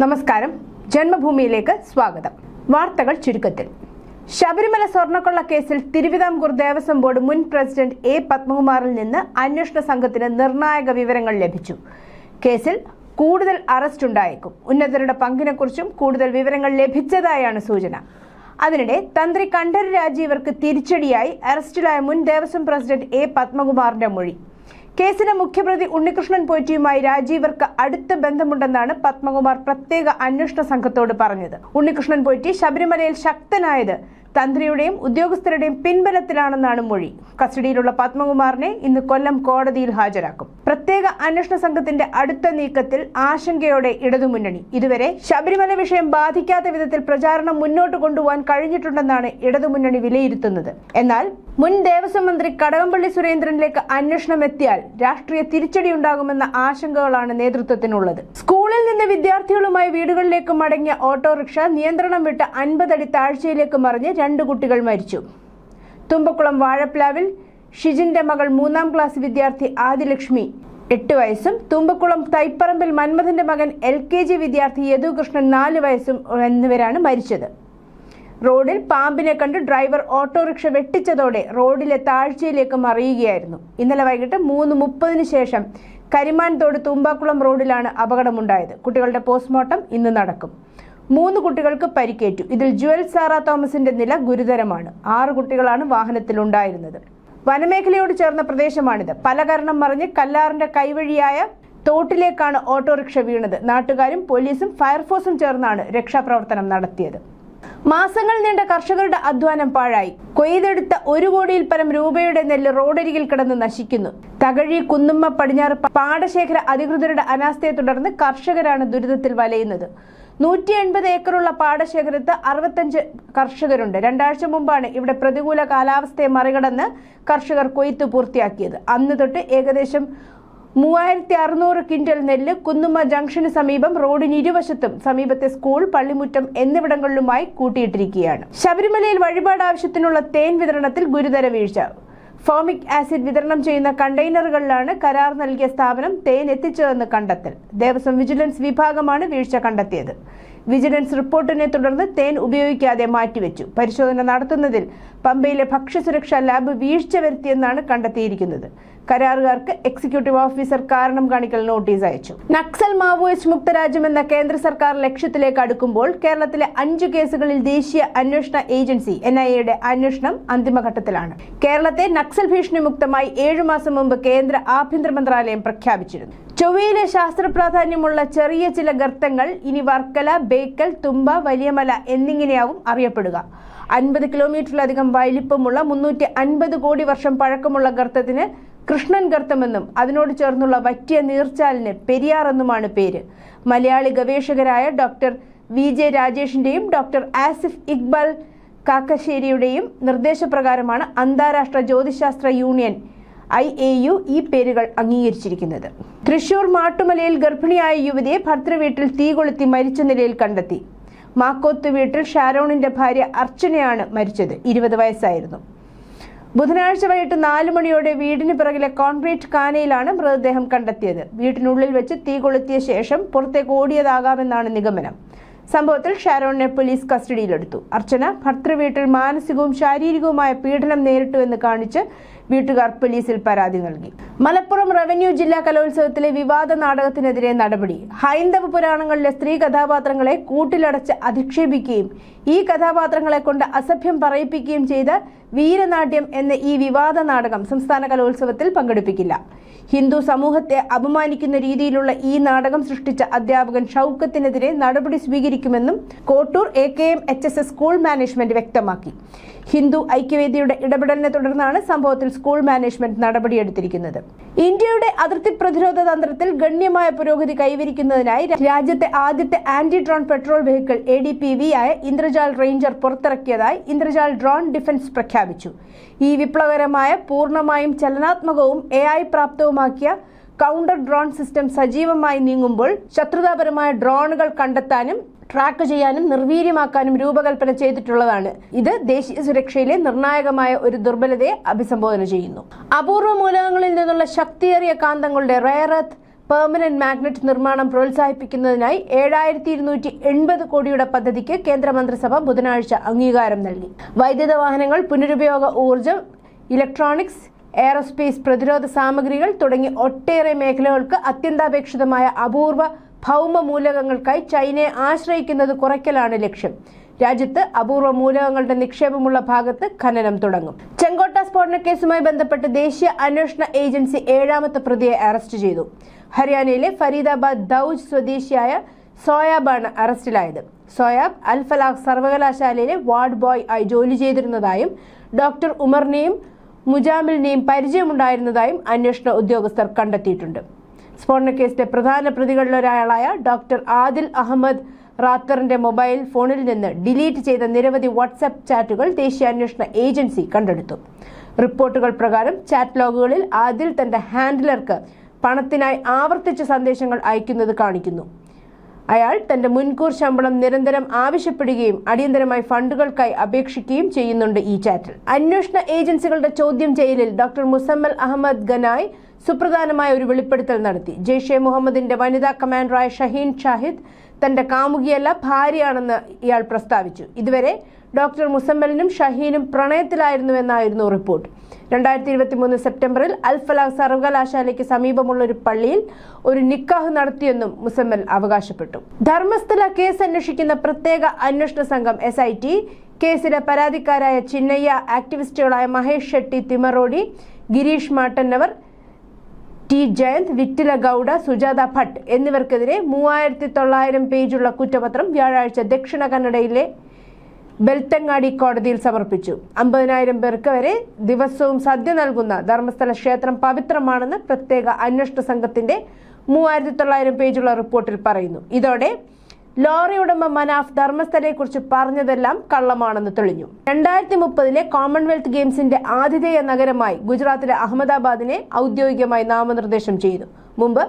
നമസ്കാരം. ജന്മഭൂമിയിലേക്ക് സ്വാഗതം. വാർത്തകൾ ചുരുക്കത്തിൽ. ശബരിമല സ്വർണക്കൊള്ള കേസിൽ തിരുവിതാംകൂർ ദേവസ്വം ബോർഡ് മുൻ പ്രസിഡന്റ് എ പത്മകുമാറിൽ നിന്ന് അന്വേഷണ സംഘത്തിന് നിർണായക വിവരങ്ങൾ ലഭിച്ചു. കേസിൽ കൂടുതൽ അറസ്റ്റ് ഉണ്ടായേക്കും. ഉന്നതരുടെ പങ്കിനെക്കുറിച്ചും കൂടുതൽ വിവരങ്ങൾ ലഭിച്ചതായാണ് സൂചന. അതിനിടെ തന്ത്രി കണ്ഠര് രാജീവർക്ക് തിരിച്ചടിയായി അറസ്റ്റിലായ മുൻ ദേവസ്വം പ്രസിഡന്റ് എ പത്മകുമാറിന്റെ മൊഴി. കേസിലെ മുഖ്യപ്രതി ഉണ്ണികൃഷ്ണൻ പോറ്റിയുമായി രാജീവർക്ക് അടുത്ത ബന്ധമുണ്ടെന്നാണ് പത്മകുമാർ പ്രത്യേക അന്വേഷണ സംഘത്തോട് പറഞ്ഞത്. ഉണ്ണികൃഷ്ണൻ പോറ്റി ശബരിമലയിൽ ശക്തനായത് തന്ത്രിയുടെയും ഉദ്യോഗസ്ഥരുടെയും പിൻബലത്തിലാണെന്നാണ് മൊഴി. കസ്റ്റഡിയിലുള്ള പത്മകുമാറിനെ ഇന്ന് കൊല്ലം കോടതിയിൽ ഹാജരാക്കും. പ്രത്യേക അന്വേഷണ സംഘത്തിന്റെ അടുത്ത നീക്കത്തിൽ ആശങ്കയോടെ ഇടതുമുന്നണി. ഇതുവരെ ശബരിമല വിഷയം ബാധിക്കാത്ത വിധത്തിൽ പ്രചാരണം മുന്നോട്ട് കൊണ്ടുപോകാൻ കഴിഞ്ഞിട്ടുണ്ടെന്നാണ് ഇടതുമുന്നണി വിലയിരുത്തുന്നത്. എന്നാൽ മുൻ ദേവസ്വം മന്ത്രി കടകംപള്ളി സുരേന്ദ്രനിലേക്ക് അന്വേഷണം എത്തിയാൽ രാഷ്ട്രീയ തിരിച്ചടി ഉണ്ടാകുമെന്ന ആശങ്കകളാണ് നേതൃത്വത്തിനുള്ളത്. സ്കൂളിൽ നിന്ന് വിദ്യാർത്ഥികളുമായി വീടുകളിലേക്ക് മടങ്ങിയ ഓട്ടോറിക്ഷ നിയന്ത്രണം വിട്ട് അൻപതടി താഴ്ചയിലേക്ക് മറിഞ്ഞ് രണ്ട് കുട്ടികൾ മരിച്ചു. തുമ്പക്കുളം വാഴപ്ലാവിൽ ഷിജിന്റെ മകൾ മൂന്നാം ക്ലാസ് വിദ്യാർത്ഥി ആദിലക്ഷ്മി എട്ട് വയസ്സും തുമ്പക്കുളം തൈപ്പറമ്പിൽ മന്മഥന്റെ മകൻ എൽ കെ ജി വിദ്യാർത്ഥി യദുകൃഷ്ണൻ നാല് വയസ്സും എന്നിവരാണ് മരിച്ചത്. റോഡിൽ പാമ്പിനെ കണ്ട് ഡ്രൈവർ ഓട്ടോറിക്ഷ വെട്ടിച്ചതോടെ റോഡിലെ താഴ്ചയിലേക്ക് മറിയുകയായിരുന്നു. ഇന്നലെ വൈകിട്ട് മൂന്ന് മുപ്പതിന് ശേഷം കരിമാൻ തോട് തുമ്പാക്കുളം റോഡിലാണ് അപകടമുണ്ടായത്. കുട്ടികളുടെ പോസ്റ്റ്മോർട്ടം ഇന്ന് നടക്കും. മൂന്ന് കുട്ടികൾക്ക് പരിക്കേറ്റു. ഇതിൽ ജുവൽ സാറ തോമസിന്റെ നില ഗുരുതരമാണ്. ആറ് കുട്ടികളാണ് വാഹനത്തിലുണ്ടായിരുന്നത്. വനമേഖലയോട് ചേർന്ന പ്രദേശമാണിത്. പല കാരണം മറിഞ്ഞ് കല്ലാറിന്റെ കൈവഴിയായ തോട്ടിലേക്കാണ് ഓട്ടോറിക്ഷ വീണത്. നാട്ടുകാരും പോലീസും ഫയർഫോഴ്സും ചേർന്നാണ് രക്ഷാപ്രവർത്തനം നടത്തിയത്. മാസങ്ങൾ നീണ്ട കർഷകരുടെ അധ്വാനം പാഴായി. കൊയ്തെടുത്ത ഒരു കോടിയിൽ പരം രൂപയുടെ നെല്ല് റോഡരികിൽ കിടന്ന് നശിക്കുന്നു. തകഴി കുന്നുമ്മ പടിഞ്ഞാറ് പാടശേഖര അധികൃതരുടെ അനാസ്ഥയെ തുടർന്ന് കർഷകരാണ് ദുരിതത്തിൽ വലയുന്നത്. നൂറ്റി എൺപത് ഏക്കറുള്ള പാടശേഖരത്ത് അറുപത്തഞ്ച് കർഷകരുണ്ട്. രണ്ടാഴ്ച മുമ്പാണ് ഇവിടെ പ്രതികൂല കാലാവസ്ഥയെ മറികടന്ന് കർഷകർ കൊയ്ത്ത് പൂർത്തിയാക്കിയത്. അന്ന് തൊട്ട് ഏകദേശം മൂവായിരത്തി അറുന്നൂറ് ക്വിന്റൽ നെല്ല് കുന്നുമ്മ ജംഗ്ഷന് സമീപം റോഡിന് ഇരുവശത്തും സമീപത്തെ സ്കൂൾ പള്ളിമുറ്റം എന്നിവിടങ്ങളിലുമായി കൂട്ടിയിട്ടിരിക്കുകയാണ്. ശബരിമലയിൽ വഴിപാട് ആവശ്യത്തിനുള്ള തേൻ വിതരണത്തിൽ ഗുരുതര വീഴ്ച. ഫോമിക് ആസിഡ് വിതരണം ചെയ്യുന്ന കണ്ടെയ്നറുകളിലാണ് കരാർ നൽകിയ സ്ഥാപനം തേൻ എത്തിച്ചതെന്ന് കണ്ടെത്തൽ. ദേവസ്വം വിജിലൻസ് വിഭാഗമാണ് വീഴ്ച കണ്ടെത്തിയത്. വിജിലൻസ് റിപ്പോർട്ടിനെ തുടർന്ന് തേൻ ഉപയോഗിക്കാതെ മാറ്റിവെച്ചു. പരിശോധന നടത്തുന്നതിൽ പമ്പയിലെ ഭക്ഷ്യസുരക്ഷാ ലാബ് വീഴ്ച വരുത്തിയെന്നാണ് കണ്ടെത്തിയിരിക്കുന്നത്. കരാറുകാർക്ക് എക്സിക്യൂട്ടീവ് ഓഫീസർ കാരണം കാണിക്കൽ നോട്ടീസ് അയച്ചു. നക്സൽ മാവോയിസ്റ്റ് മുക്ത രാജ്യമെന്ന കേന്ദ്ര സർക്കാർ ലക്ഷ്യത്തിലേക്ക് അടുക്കുമ്പോൾ കേരളത്തിലെ അഞ്ച് കേസുകളിൽ ദേശീയ അന്വേഷണ ഏജൻസി എൻ ഐ എയുടെ അന്വേഷണം അന്തിമഘട്ടത്തിലാണ്. കേരളത്തെ നക്സൽ ഭീഷണി മുക്തമായി ഏഴു മാസം മുമ്പ് കേന്ദ്ര ആഭ്യന്തര മന്ത്രാലയം പ്രഖ്യാപിച്ചിരുന്നു. ചൊവ്വയിലെ ശാസ്ത്ര പ്രാധാന്യമുള്ള ചെറിയ ചില ഗർത്തങ്ങൾ ഇനി വർക്കല ബേക്കൽ തുമ്പ വലിയമല എന്നിങ്ങനെയാവും അറിയപ്പെടുക. അൻപത് കിലോമീറ്ററിലധികം വലിപ്പമുള്ള മുന്നൂറ്റി അൻപത് കോടി വർഷം പഴക്കമുള്ള ഗർത്തത്തിന് കൃഷ്ണൻ ഗർത്തമെന്നും അതിനോട് ചേർന്നുള്ള വറ്റിയ നീർച്ചാലിന് പെരിയാർ എന്നുമാണ് പേര്. മലയാളി ഗവേഷകരായ ഡോക്ടർ വി ജെ രാജേഷിന്റെയും ഡോക്ടർ ആസിഫ് ഇക്ബാൽ കാക്കശ്ശേരിയുടെയും നിർദ്ദേശപ്രകാരമാണ് അന്താരാഷ്ട്ര ജ്യോതിശാസ്ത്ര യൂണിയൻ ഐ എ യു ഈ പേരുകൾ അംഗീകരിച്ചിരിക്കുന്നത്. തൃശൂർ മാട്ടുമലയിൽ ഗർഭിണിയായ യുവതിയെ ഭർത്തൃവീട്ടിൽ തീ കൊളുത്തി മരിച്ച നിലയിൽ കണ്ടെത്തി. മാക്കോത്ത് വീട്ടിൽ ഷാരോണിന്റെ ഭാര്യ അർച്ചനയാണ് മരിച്ചത്. ഇരുപത് വയസ്സായിരുന്നു. ബുധനാഴ്ച വൈകിട്ട് നാല് മണിയോടെ വീടിന് പിറകിലെ കോൺക്രീറ്റ് കാനയിലാണ് മൃതദേഹം കണ്ടെത്തിയത്. വീട്ടിനുള്ളിൽ വെച്ച് തീ കൊളുത്തിയ ശേഷം പുറത്തേക്ക് ഓടിയതാകാമെന്നാണ് നിഗമനം. സംഭവത്തിൽ ഷാരോണിനെ പോലീസ് കസ്റ്റഡിയിലെടുത്തു. അർച്ചന ഭർത്തൃവീട്ടിൽ മാനസികവും ശാരീരികവുമായ പീഡനം നേരിട്ടു എന്ന് കാണിച്ച് വീട്ടുകാർ പോലീസിൽ പരാതി നൽകി. മലപ്പുറം റവന്യൂ ജില്ലാ കലോത്സവത്തിലെ വിവാദ നാടകത്തിനെതിരെ നടപടി. ഹൈന്ദവ പുരാണങ്ങളിലെ സ്ത്രീ കഥാപാത്രങ്ങളെ കൂട്ടിലടച്ച് അധിക്ഷേപിക്കുകയും ഈ കഥാപാത്രങ്ങളെ കൊണ്ട് അസഭ്യം പറയിപ്പിക്കുകയും ചെയ്ത് വീരനാട്യം എന്ന ഈ വിവാദ നാടകം സംസ്ഥാന കലോത്സവത്തിൽ പങ്കെടുപ്പിക്കില്ല. ഹിന്ദു സമൂഹത്തെ അപമാനിക്കുന്ന രീതിയിലുള്ള ഈ നാടകം സൃഷ്ടിച്ച അധ്യാപകൻ ഷൗക്കത്തിനെതിരെ നടപടി സ്വീകരിക്കുമെന്നും Kottoor A K M H S S school management വ്യക്തമാക്കി. ഹിന്ദു ഐക്യവേദിയുടെ ഇടപെടലിനെ തുടർന്നാണ് സംഭവത്തിൽ സ്കൂൾ മാനേജ്മെന്റ് നടപടിയെടുത്തിരിക്കുന്നത്. ഇന്ത്യയുടെ അതിർത്തി പ്രതിരോധ തന്ത്രത്തിൽ ഗണ്യമായ പുരോഗതി കൈവരിക്കുന്നതിനായി രാജ്യത്തെ ആദ്യത്തെ anti drone patrol vehicle A D P V ആയ ഇന്ദ്രജാൽ റേഞ്ചർ പുറത്തിറക്കിയതായി ഇന്ദ്രജാൽ ഡ്രോൺ ഡിഫൻസ് പ്രഖ്യാപിച്ചു. ഈ വിപ്ലവകരമായ പൂർണമായും ചലനാത്മകവും എ പ്രാപ്തവുമാക്കിയ കൗണ്ടർ ഡ്രോൺ സിസ്റ്റം സജീവമായി നീങ്ങുമ്പോൾ ശത്രുതാപരമായ ഡ്രോണുകൾ കണ്ടെത്താനും ട്രാക്ക് ചെയ്യാനും നിർവീര്യമാക്കാനും രൂപകൽപ്പന ചെയ്തിട്ടുള്ളതാണ്. ഇത് ദേശീയ സുരക്ഷയിലെ നിർണായകമായ ഒരു ദുർബലതയെ അഭിസംബോധന ചെയ്യുന്നു. അപൂർവ മൂലകങ്ങളിൽ നിന്നുള്ള ശക്തിയേറിയ കാന്തങ്ങളുടെ റയർ എർത്ത് പെർമനന്റ് മാഗ്നറ്റ് നിർമ്മാണം പ്രോത്സാഹിപ്പിക്കുന്നതിനായി ഏഴായിരത്തി ഇരുന്നൂറ്റി എൺപത് കോടിയുടെ പദ്ധതിക്ക് കേന്ദ്രമന്ത്രിസഭ ബുധനാഴ്ച അംഗീകാരം നൽകി. വൈദ്യുത വാഹനങ്ങൾ പുനരുപയോഗ ഊർജം ഇലക്ട്രോണിക്സ് എയറോസ്പേസ് പ്രതിരോധ സാമഗ്രികൾ തുടങ്ങി ഒട്ടേറെ മേഖലകൾക്ക് അത്യന്താപേക്ഷിതമായ അപൂർവ ഭൗമ മൂലകങ്ങൾക്കായി ചൈനയെ ആശ്രയിക്കുന്നത് കുറയ്ക്കലാണ് ലക്ഷ്യം. രാജ്യത്ത് അപൂർവ മൂലകങ്ങളുടെ നിക്ഷേപമുള്ള ഭാഗത്ത് ഖനനം തുടങ്ങും. ചെങ്കോട്ട സ്ഫോടന കേസുമായി ബന്ധപ്പെട്ട് ദേശീയ അന്വേഷണ ഏജൻസി ഏഴാമത്തെ പ്രതിയെ അറസ്റ്റ് ചെയ്തു. ഹരിയാനയിലെ ഫരീദാബാദ് ദൌജ് സ്വദേശിയായ സോയാബാണ് അറസ്റ്റിലായത്. സോയാബ് അൽഫലാഖ് സർവകലാശാലയിലെ വാർഡ് ബോയ് ആയി ജോലി ചെയ്തിരുന്നതായും ഡോക്ടർ ഉമറിനെയും മുജാമിലിനെയും പരിചയമുണ്ടായിരുന്നതായും അന്വേഷണ ഉദ്യോഗസ്ഥർ കണ്ടെത്തിയിട്ടുണ്ട്. സ്ഫോടനക്കേസിലെ പ്രധാന പ്രതികളിലൊരാളായ ഡോക്ടർ ആദിൽ അഹമ്മദ് റാത്തറിന്റെ മൊബൈൽ ഫോണിൽ നിന്ന് ഡിലീറ്റ് ചെയ്ത നിരവധി വാട്സാപ്പ് ചാറ്റുകൾ ദേശീയ അന്വേഷണ ഏജൻസി കണ്ടെടുത്തു. റിപ്പോർട്ടുകൾ പ്രകാരം ചാറ്റ് ലോഗുകളിൽ ആദിൽ തന്റെ ഹാൻഡിലർക്ക് പണത്തിനായി ആവർത്തിച്ച സന്ദേശങ്ങൾ അയക്കുന്നത് കാണിക്കുന്നു. അയാൾ തന്റെ മുൻകൂർ ശമ്പളം നിരന്തരം ആവശ്യപ്പെടുകയും അടിയന്തരമായി ഫണ്ടുകൾക്കായി അപേക്ഷിക്കുകയും ചെയ്യുന്നുണ്ട് ഈ ചാറ്റിൽ. അന്വേഷണ ഏജൻസികളുടെ ചോദ്യം ചെയ്യലിൽ ഡോക്ടർ മുസമ്മൽ അഹമ്മദ് ഗനായ് സുപ്രധാനമായ ഒരു വെളിപ്പെടുത്തൽ നടത്തി. ജെയ്ഷെ മുഹമ്മദിന്റെ വനിതാ കമാൻഡറായ ഷഹീൻ ഷാഹിദ് തന്റെ കാമുകിയല്ല ഭാര്യയാണെന്ന് ഇയാൾ പ്രസ്താവിച്ചു. ഇതുവരെ ഡോക്ടർ മുസമ്മലിനും ഷഹീനും പ്രണയത്തിലായിരുന്നുവെന്നായിരുന്നു റിപ്പോർട്ട്. രണ്ടായിരത്തി ഇരുപത്തി മൂന്ന് സെപ്റ്റംബറിൽ അൽഫലാഖ് സർവകലാശാലയ്ക്ക് സമീപമുള്ള ഒരു പള്ളിയിൽ ഒരു നിക്കാഹ് നടത്തിയെന്നും മുസമ്മൽ അവകാശപ്പെട്ടു. ധർമ്മസ്ഥല കേസ് അന്വേഷിക്കുന്ന പ്രത്യേക അന്വേഷണ സംഘം എസ് ഐ ടി കേസിലെ പരാതിക്കാരായ ചിന്നയ്യ ആക്ടിവിസ്റ്റുകളായ മഹേഷ് ഷെട്ടി തിമറോഡി ഗിരീഷ് മാട്ടന്നവർ ടി ജയന്ത് വിറ്റില ഗൌഡ സുജാത ഭട്ട് എന്നിവർക്കെതിരെ മൂവായിരത്തി തൊള്ളായിരം പേജുള്ള കുറ്റപത്രം വ്യാഴാഴ്ച ദക്ഷിണ കന്നഡയിലെ ബെൽത്തങ്ങാടി കോടതിയിൽ സമർപ്പിച്ചു. അമ്പതിനായിരം പേർക്ക് വരെ ദിവസവും സദ്യ നൽകുന്ന ധർമ്മസ്ഥല ക്ഷേത്രം പവിത്രമാണെന്ന് പ്രത്യേക അന്വേഷണ സംഘത്തിന്റെ മൂവായിരത്തി തൊള്ളായിരം പേജുള്ള റിപ്പോർട്ടിൽ പറയുന്നു. ഇതോടെ ലോറി ഉടമ മനാഫ് ധർമ്മസ്ഥലയെ കുറിച്ച് പറഞ്ഞതെല്ലാം കള്ളമാണെന്ന് തെളിഞ്ഞു. രണ്ടായിരത്തി മുപ്പതിലെ കോമൺവെൽത്ത് ഗെയിംസിന്റെ ആതിഥേയ നഗരമായി ഗുജറാത്തിലെ അഹമ്മദാബാദിനെ ഔദ്യോഗികമായി നാമനിർദ്ദേശം ചെയ്തു. മുമ്പ്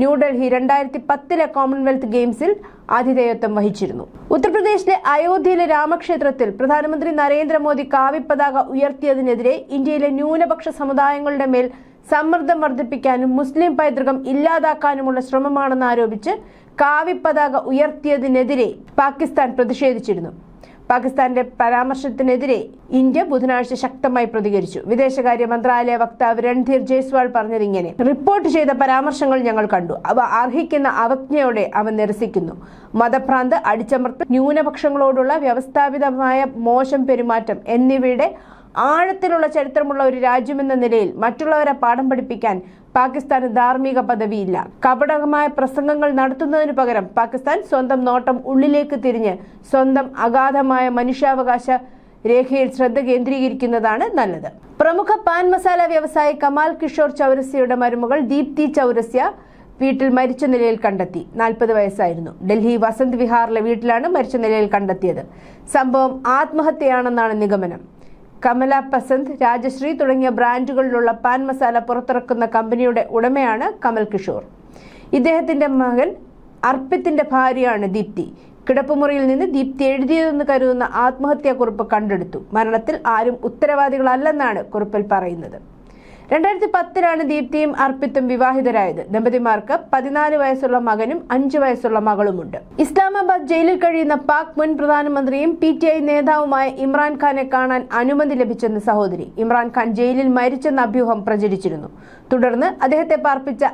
ന്യൂഡൽഹി രണ്ടായിരത്തി പത്തിലെ കോമൺവെൽത്ത് ഗെയിംസിൽ ആതിഥേയത്വം വഹിച്ചിരുന്നു. ഉത്തർപ്രദേശിലെ അയോധ്യയിലെ രാമക്ഷേത്രത്തിൽ പ്രധാനമന്ത്രി നരേന്ദ്രമോദി കാവിപ്പതാക ഉയർത്തിയതിനെതിരെ ഇന്ത്യയിലെ ന്യൂനപക്ഷ സമുദായങ്ങളുടെ മേൽ സമ്മർദ്ദം വർദ്ധിപ്പിക്കാനും മുസ്ലിം പൈതൃകം ഇല്ലാതാക്കാനുമുള്ള ശ്രമമാണെന്ന് ആരോപിച്ച് കാവിപ്പതാക ഉയർത്തിയതിനെതിരെ പാകിസ്ഥാൻ പ്രതിഷേധിച്ചിരുന്നു. പാകിസ്ഥാന്റെ പരാമർശത്തിനെതിരെ ഇന്ത്യ ബുധനാഴ്ച ശക്തമായി പ്രതികരിച്ചു. വിദേശകാര്യ മന്ത്രാലയ വക്താവ് രൺധീർ ജയ്സ്വാൾ പറഞ്ഞതിങ്ങനെ റിപ്പോർട്ട് ചെയ്ത പരാമർശങ്ങൾ ഞങ്ങൾ കണ്ടു. അവ അർഹിക്കുന്ന അവജ്ഞയോടെ അവ നിരസിക്കുന്നു. മതഭ്രാന്ത് അടിച്ചമർത്തൽ ന്യൂനപക്ഷങ്ങളോടുള്ള വ്യവസ്ഥാപിതമായ മോശം പെരുമാറ്റം എന്നിവയുടെ ആഴത്തിലുള്ള ചരിത്രമുള്ള ഒരു രാജ്യമെന്ന നിലയിൽ മറ്റുള്ളവരെ പാഠം പഠിപ്പിക്കാൻ പാകിസ്ഥാന് ധാർമ്മിക പദവിയില്ല. കപടകമായ പ്രസംഗങ്ങൾ നടത്തുന്നതിനു പകരം പാകിസ്ഥാൻ സ്വന്തം നോട്ടം ഉള്ളിലേക്ക് തിരിഞ്ഞ് സ്വന്തം അഗാധമായ മനുഷ്യാവകാശ രേഖയിൽ ശ്രദ്ധ കേന്ദ്രീകരിക്കുന്നതാണ് നല്ലത്. പ്രമുഖ പാൻ മസാല വ്യവസായി കമാൽ കിഷോർ ചൗരസ്യയുടെ മരുമകൾ ദീപ്തി ചൗരസ്യ വീട്ടിൽ മരിച്ച നിലയിൽ കണ്ടെത്തി. നാൽപ്പത് വയസ്സായിരുന്നു. ഡൽഹി വസന്ത് വിഹാറിലെ വീട്ടിലാണ് മരിച്ച നിലയിൽ കണ്ടെത്തിയത്. സംഭവം ആത്മഹത്യയാണെന്നാണ് നിഗമനം. കമല പസന്ത് രാജശ്രീ തുടങ്ങിയ ബ്രാൻഡുകളിലുള്ള പാൻ മസാല പുറത്തിറക്കുന്ന കമ്പനിയുടെ ഉടമയാണ് കമൽ കിഷോർ. ഇദ്ദേഹത്തിന്റെ മകൻ അർപ്പിത്തിന്റെ ഭാര്യയാണ് ദീപ്തി. കിടപ്പുമുറിയിൽ നിന്ന് ദീപ്തി എഴുതിയതെന്ന് കരുതുന്ന ആത്മഹത്യാക്കുറിപ്പ് കണ്ടെടുത്തു. മരണത്തിൽ ആരും ഉത്തരവാദികളല്ലെന്നാണ് കുറിപ്പിൽ പറയുന്നത്. രണ്ടായിരത്തി പത്തിലാണ് ദീപ്തിയും അർപ്പിത്തും വിവാഹിതരായത്. ദമ്പതിമാർക്ക് പതിനാല് വയസ്സുള്ള മകനും അഞ്ചു വയസ്സുള്ള മകളുമുണ്ട്. ഇസ്ലാമാബാദ് ജയിലിൽ കഴിയുന്ന പാക് മുൻ പ്രധാനമന്ത്രിയും പി ടി ഐ നേതാവുമായ ഇമ്രാൻഖാനെ കാണാൻ അനുമതി ലഭിച്ചെന്ന് സഹോദരി. ഇമ്രാൻഖാൻ ജയിലിൽ മരിച്ചെന്ന അഭ്യൂഹം പ്രചരിച്ചിരുന്നു. തുടർന്ന് അദ്ദേഹത്തെ പാർപ്പിച്ച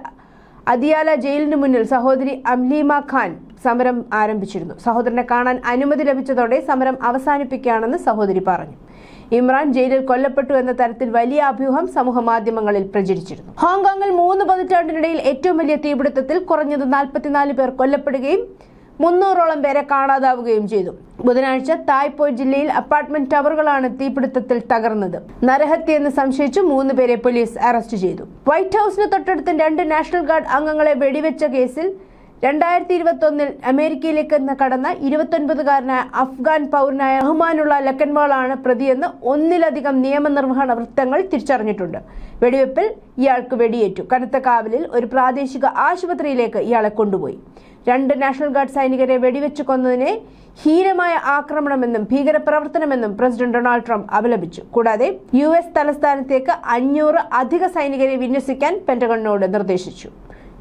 അദിയാല ജയിലിന് മുന്നിൽ സഹോദരി അംലീമ ഖാൻ സമരം ആരംഭിച്ചിരുന്നു. സഹോദരനെ കാണാൻ അനുമതി ലഭിച്ചതോടെ സമരം അവസാനിപ്പിക്കുകയാണെന്ന് സഹോദരി പറഞ്ഞു. ഇമ്രാൻ ജയിലിൽ കൊല്ലപ്പെട്ടു എന്ന തരത്തിൽ വലിയ അഭ്യൂഹം സമൂഹ മാധ്യമങ്ങളിൽ പ്രചരിച്ചിരുന്നു. ഹോങ്കോങ്ങിൽ മൂന്ന് പതിറ്റാണ്ടിനിടയിൽ ഏറ്റവും വലിയ തീപിടുത്തത്തിൽ കുറഞ്ഞത് നാൽപ്പത്തിനാല് പേർ കൊല്ലപ്പെടുകയും മുന്നൂറോളം പേരെ കാണാതാവുകയും ചെയ്തു. ബുധനാഴ്ച തായ്പോയ് ജില്ലയിൽ അപ്പാർട്ട്മെന്റ് ടവറുകളാണ് തീപിടുത്തത്തിൽ തകർന്നത്. നരഹത്യ എന്ന് സംശയിച്ച് മൂന്ന് പേരെ പോലീസ് അറസ്റ്റ് ചെയ്തു. വൈറ്റ് ഹൌസിന് തൊട്ടടുത്ത് രണ്ട് നാഷണൽ ഗാർഡ് അംഗങ്ങളെ വെടിവെച്ച കേസിൽ രണ്ടായിരത്തി ഇരുപത്തി ഒന്നിൽ അമേരിക്കയിലേക്ക് കടന്ന ഇരുപത്തൊൻപതുകാരനായ അഫ്ഗാൻ പൗരനായ റഹ്മാനുള്ള ലക്കൻവാളാണ് പ്രതിയെന്ന് ഒന്നിലധികം നിയമനിർവഹണ വൃത്തങ്ങൾ തിരിച്ചറിഞ്ഞിട്ടുണ്ട്. വെടിവെപ്പിൽ ഇയാൾക്ക് വെടിയേറ്റു. കനത്ത കാവലിൽ ഒരു പ്രാദേശിക ആശുപത്രിയിലേക്ക് ഇയാളെ കൊണ്ടുപോയി. രണ്ട് നാഷണൽ ഗാർഡ് സൈനികരെ വെടിവെച്ചു കൊന്നതിനെ ഹീനമായ ആക്രമണമെന്നും ഭീകരപ്രവർത്തനമെന്നും പ്രസിഡന്റ് ഡൊണാൾഡ് ട്രംപ് അപലപിച്ചു. കൂടാതെ യു എസ് തലസ്ഥാനത്തേക്ക് അഞ്ഞൂറ് അധിക സൈനികരെ വിന്യസിക്കാൻ പെന്റഗണിനോട് നിർദ്ദേശിച്ചു.